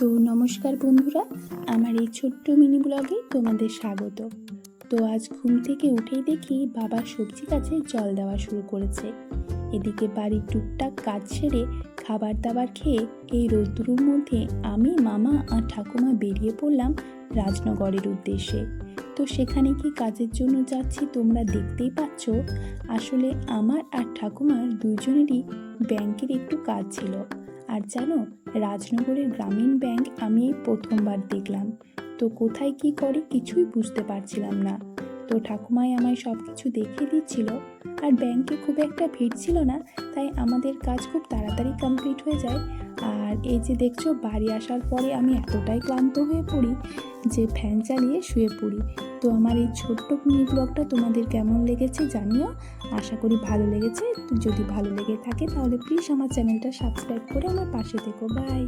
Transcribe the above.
তো নমস্কার বন্ধুরা, আমার এই ছোট্ট মিনি ব্লগে তোমাদের স্বাগত। তো আজ ঘুম থেকে উঠেই দেখি বাবা সবজি গাছে জল দেওয়া শুরু করেছে। এদিকে বাড়ির টুকটাক কাজ সেরে খাবার দাবার খেয়ে এই রোদ্দুরের মধ্যে আমি, মামা আর ঠাকুমা বেরিয়ে পড়লাম রাজনগরের উদ্দেশ্যে। তো সেখানে কি কাজের জন্য যাচ্ছি তোমরা দেখতেই পাচ্ছ, আসলে আমার আর ঠাকুমার দুজনেরই ব্যাংকের একটু কাজ ছিল। আর জানো, রাজনগরের গ্রামীণ ব্যাংক আমি প্রথমবার দেখলাম। তো কোথায় কি করে কিছুই বুঝতে পারছিলাম না। তো ঠাকুমাই আমায় সব কিছু দেখিয়ে দিচ্ছিল। আর ব্যাংকে খুব একটা ভিড় ছিল না, তাই আমাদের কাজ খুব তাড়াতাড়ি কমপ্লিট হয়ে যায়। আর এই যে দেখছ, বাড়ি আসার পরে আমি এতটাই ক্লান্ত হয়ে পড়ি যে ফ্যান চালিয়ে শুয়ে পড়ি। তো আমার এই ছোট্ট মিনি ব্লগটা তোমাদের কেমন লেগেছে জানিও। আশা করি ভালো লেগেছে। যদি ভালো লেগে থাকে তাহলে প্লিজ আমার চ্যানেলটা সাবস্ক্রাইব করে আমার পাশে থেকো। বাই